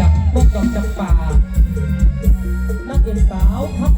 จากพวกดอกจำปานักเอกสาวครับ